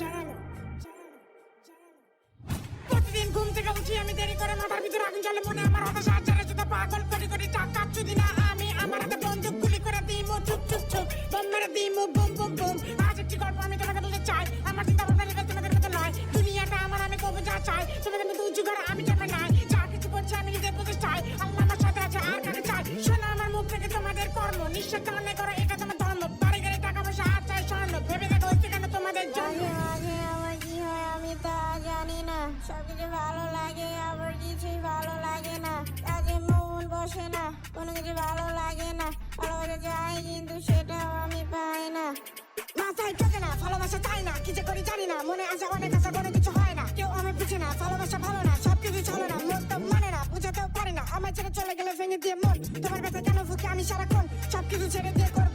জানালো প্রতিদিন ঘুম থেকে উঠি, আমি দেরি করে মাথার ভিতরে আগুন জ্বলে, মনে আমার হতাশা হাজারে জুতা পাগল কোটি কোটি টাকা চুদি না, আমি আমার হাতে বন্দুক গুলি করে দিমু, চুপ চুপ চুপ, বোম মেরে দিমু, বুম বুম বুম। আজ একটি গল্প আমি তোমাকে বলতে চাই, আমার চিন্তা ভাবনা লেগে তোমাদের মতো নয়। দুনিয়াটা আমার, আমি করব যা চাই, তোমাদের মতো উঁচু করে আমি জন্মে নাই। যা কিছু করছি আমি নিজের প্রতিষ্ঠায় আল্লাহ আমার সাথে আছে, আর কাকে চাই? শোনো, আমার মুখ থেকে তোমাদের কর্ম, নিঃশ্বাস অন্যায় করো, এটা তোমার জানি না সবকিছু ভালো লাগে, আবার কিছুই ভালো লাগে না। কাজে মন বসে না, কোনো কিছু ভালো লাগে না। ভালোবাসা চাই কিন্তু সেটাও আমি পাই না। মাথায় ঢোকে না, ভালোবাসা চাই না, কি যে করি জানি না। মনে আছে অনেক আশা, কোনো কিছু হয় না। কেউ আমি বুঝি না, ভালোবাসা ভালো না, সবকিছু চলে না। মন তো মানে না, বুঝাতেও পারি না। আমার ছেড়ে চলে গেলে ভেঙে দিয়ে মন। তোমার কাছে কেন ফুকে আমি সারাক্ষণ? সবকিছু ছেড়ে দিয়ে করব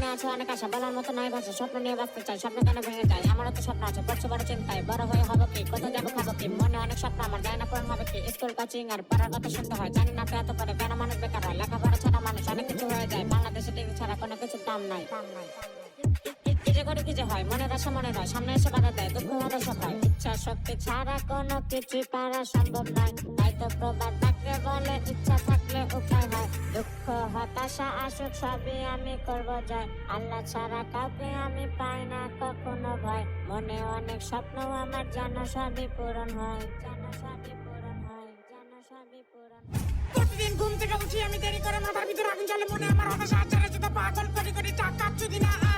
মনে আছে, অনেক আশা, বলার মতো নয় ভাষা স্বপ্ন নিয়ে বাঁচতে চাই, স্বপ্ন কেন ভেঙে যায়? আমারও তো স্বপ্ন আছে বড় বড় চিন্তায়। বড় হয়ে হব কি? কোথায় যাব, খাব কি? মনে অনেক স্বপ্ন আমার যায় না পূরণ হবে কি? স্কুল কোচিং আর পড়ার কথা শুনতে হয়, জানি না এত করে কেন মানুষ বেকার হয়? লেখাপড়া ছাড়া মানুষ অনেক কিছু হয়ে যায়, বাংলাদেশে টিভি ছাড়া কোনো কিছুর দাম নাই। কি যে করে, কি যে হয়? মনের আশা মনে নয় সামনে এসে বাধা দেয়, দুঃখ হতাশা হয়। ইচ্ছা শক্তি ছাড়া কোনো কিছু পারা সম্ভব নয়, তাই তো প্রবাদ বাক্যে বলে আশা আসুক, সবই আমি করব যাই আল্লাহ ছাড়া কাউকে আমি পাই না, কখনো ভয়। মনে অনেক স্বপ্ন আমার যেন সবই পূরণ হয়, যেন সবই পূরণ হয়, যেন সবই পূরণ প্রতিদিন ঘুম থেকে উঠি, আমি দেরি করে মাথার ভিতরে আগুন জ্বলে, মনে আমার হতাশা আচারে যেতে পাগল করি করি টাকা চুদি না